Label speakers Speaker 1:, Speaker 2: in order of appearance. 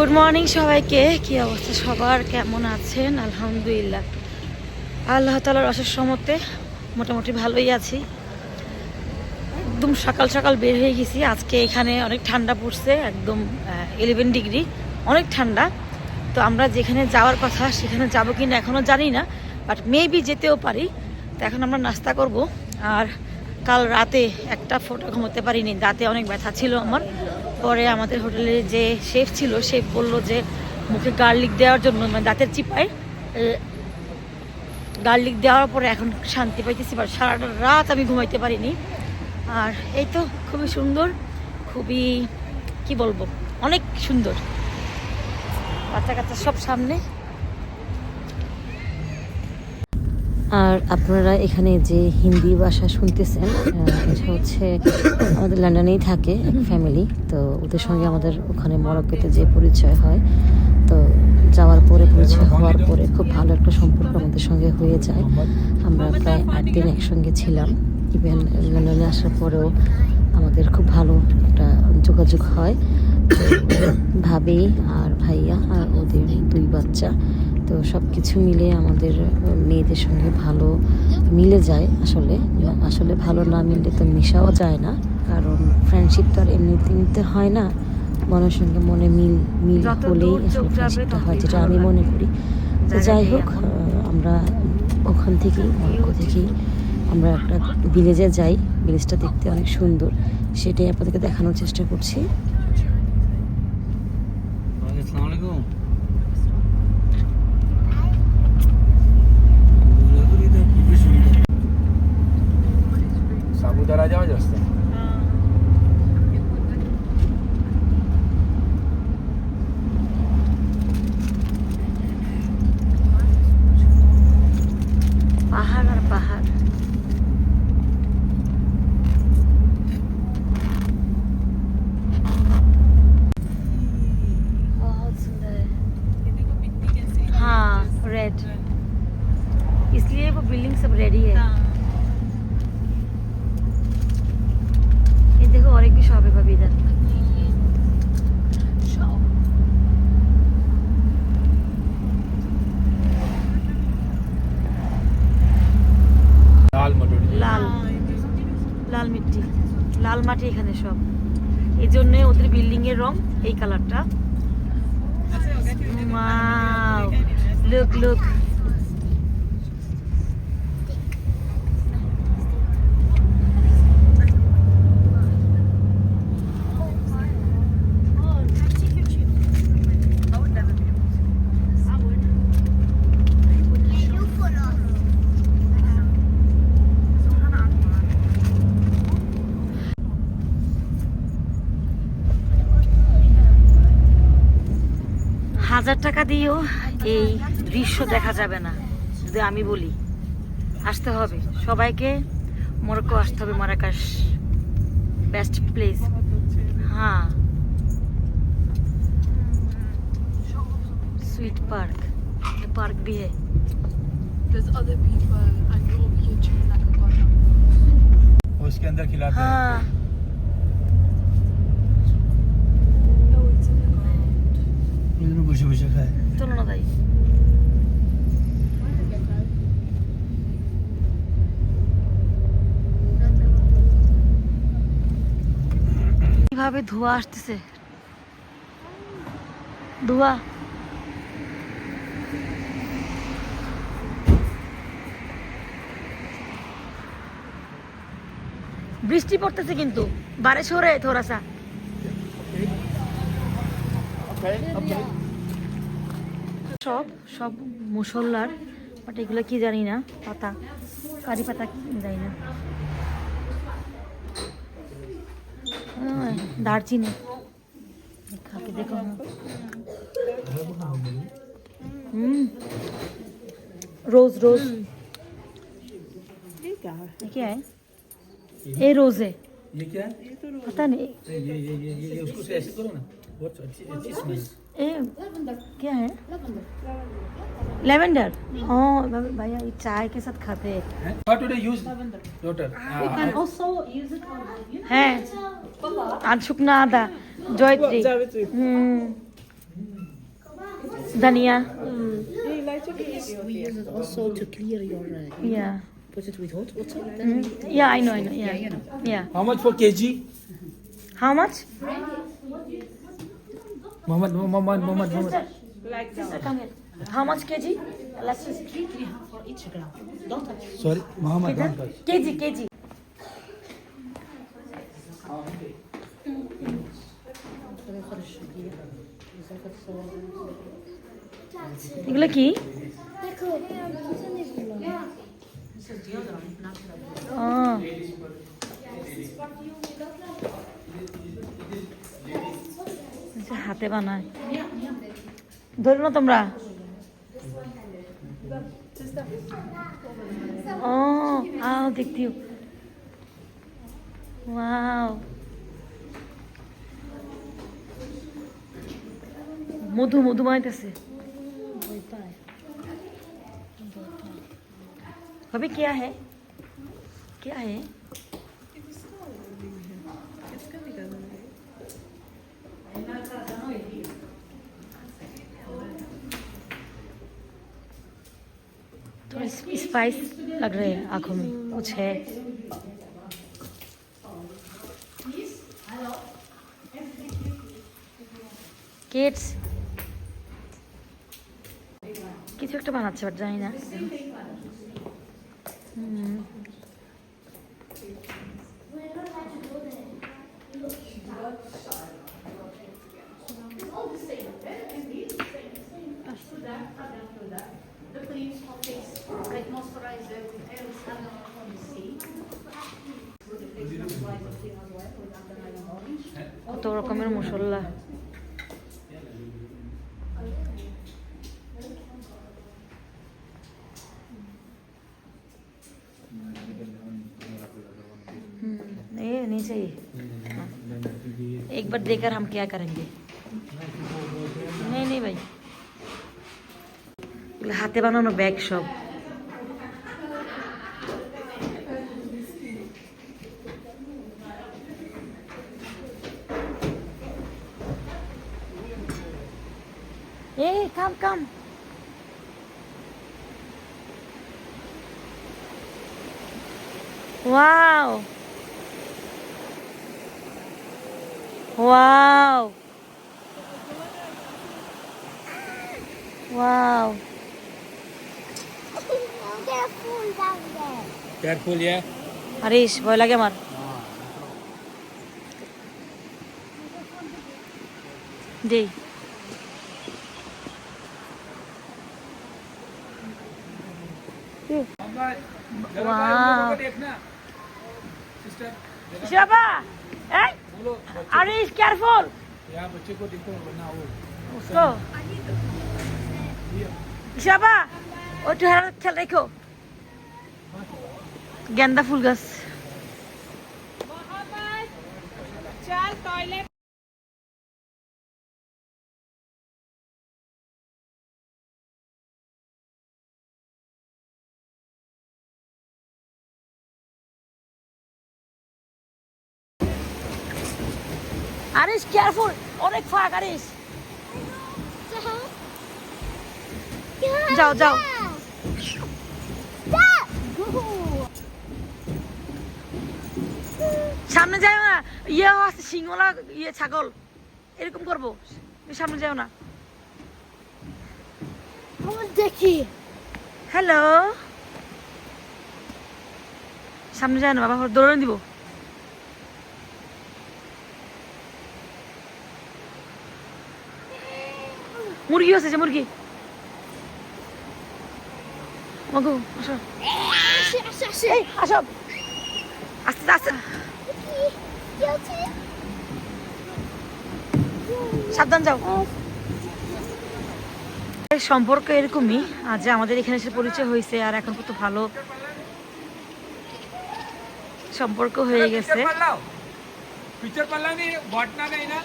Speaker 1: Good morning সবাইকে। কি অবস্থা? সবার কেমন আছেন? আলহামদুলিল্লাহ। আল্লাহ তালার অশেষ সমতে মোটামুটি ভালোই আছি। একদম সকাল সকাল বের হয়ে গেছি। আজকে এখানে অনেক ঠান্ডা পড়ছে, একদম ইলেভেন ডিগ্রি অনেক ঠান্ডা। তো আমরা যেখানে যাওয়ার কথা সেখানে যাব কি না এখনও জানি না বাট মেবি যেতেও পারি। তো এখন আমরা নাস্তা করব। আর কাল রাতে একটা ফোটো ঘুমোতে পারিনি। দাঁতে অনেক ব্যথা ছিল আমার। পরে আমাদের হোটেলে যে শেফ ছিল, শেফ বলল যে মুখে গার্লিক দেওয়ার জন্য মানে দাঁতের চিপায় গার্লিক দেওয়ার পরে এখন শান্তি পাইতেছি বাট সারাটা রাত আমি ঘুমাইতে পারিনি। আর এই তো খুবই সুন্দর, খুবই, কি বলব, অনেক সুন্দর। বাচ্চা কাচ্চা সব সামনে। আর আপনারা এখানে যে হিন্দি ভাষা শুনতেছেন এটা হচ্ছে আমাদের লন্ডনেই থাকে এক ফ্যামিলি তো ওদের সঙ্গে আমাদের ওখানে মরক্কোতে যে পরিচয় হয়, তো যাওয়ার পরে পরিচয় হওয়ার পরে খুব ভালো একটা সম্পর্ক আমাদের সঙ্গে হয়ে যায়। আমরা প্রায় আট দিন একসঙ্গে ছিলাম। ইভেন লন্ডনে আসার পরেও আমাদের খুব ভালো একটা যোগাযোগ হয়। ভাবি আর ভাইয়া আর ওদের দুই বাচ্চা। তো সব কিছু মিলে আমাদের মেয়েদের সঙ্গে ভালো মিলে যায় আসলে। আসলে ভালো না মিললে তো মিশাও যায় না। কারণ ফ্রেন্ডশিপ তো আর এমনিতে নিতে হয় না। মনের সঙ্গে মনে মিল মিল হলেই আসলে ফ্রেন্ডশিপটা হয় যেটা আমি মনে করি। তো যাই হোক আমরা ওখান থেকেই মরক্কো থেকেই আমরা একটা ভিলেজে যাই। ভিলেজটা দেখতে অনেক সুন্দর। সেটাই আপনাদেরকে দেখানোর চেষ্টা করছি। সব। এই জন্য ওদের বিল্ডিং এর রং এই কালারটা লুক লুক হাজার টাকা দিয়েও এই দৃশ্য দেখা যাবে না যদি আমি বলি আসতে হবে সবাইকে মরক্কো আসতে হবে মারাকাশ বেস্ট প্লেস হ্যাঁ स्वीट पार्क ये पार्क भी है
Speaker 2: There's other people and you're over here chilling like a god.
Speaker 3: उसके अंदर खिलाते हैं বসে
Speaker 1: ধোয়া আসতেছে? ধোয়া। বৃষ্টি পড়তেছে কিন্তু। বারে সরে থোড়াসা सा সব সব মুসল্লার বাট এগুলো কি জানি না পাতা কারি পাতা কি জানি না আহ, দারচিনি খাকে দেখো হুম रोज रोज ये क्या है ये रोज है
Speaker 3: ये क्या है
Speaker 1: पता नहीं
Speaker 3: ये ये ये ये, ये उसको से ऐसे करो ना बहुत अच्छी अच्छी स्मेल
Speaker 1: क्या है लेवेंडर भैया ये चाय के साथ खाते हैं
Speaker 4: आज शुकना आधा जॉयत्री धनिया
Speaker 1: yeah
Speaker 4: put it with hot water
Speaker 1: mm. yeah i know i know yeah
Speaker 4: yeah,
Speaker 1: yeah.
Speaker 3: how much for kg
Speaker 1: how much
Speaker 3: Muhammad, Muhammad, Muhammad, Muhammad.
Speaker 1: Sister, come here. How much kg? Let's just
Speaker 4: three, three half for each gram. Don't touch.
Speaker 3: Sorry, Muhammad, don't touch.
Speaker 1: kg kg. এগুলো কি ও আচ্ছা, হাতে বানায় ধরো না তোমরা ও আও দেখতে ওয়াও মধু মধু বানাইতেছে अभी क्या है क्या है स्पाइस लग रहे हैं आंखों में कुछ है কিডস কিছু একটা বানাচ্ছে বাট জানি না হুম। কত রকমের মশলা हम्म, ये नहीं चाहिए एक बार देकर हम क्या करेंगे नहीं नहीं भाई এগুলো হাতে বানানো ব্যাগ সব Hey, come, come. Wow. Wow. Wow.
Speaker 3: Careful,
Speaker 1: full down there. Careful, yeah. Harish,
Speaker 3: boy, lagi
Speaker 1: mar. Day.
Speaker 3: Ah,
Speaker 1: शोभा अरे
Speaker 3: केयरफुल बच्चे। को देखो वरना वो
Speaker 1: उसको। शोभा वो चेहरा अच्छा देखो। गेंदा फूल गस चल टॉयलेट আরিস কেয়ারফুল অনেক ফাঁক আরিস যাও যাও। সামনে যাও না। ইয়ে আছে সিংহলা ইয়ে ছাগল। এরকম করব। সামনে যাও না।
Speaker 5: দেখি।
Speaker 1: হ্যালো। সামনে যায় না বাবা ওর দৌড়ে দিব মুরগি এসেছে মুরগি। সাবধান যাও। সম্পর্ক এরকমই আর যে আমাদের এখানে এসে পরিচয় হয়েছে আর এখন কত ভালো সম্পর্ক হয়ে গেছে।
Speaker 3: পাল্লা না।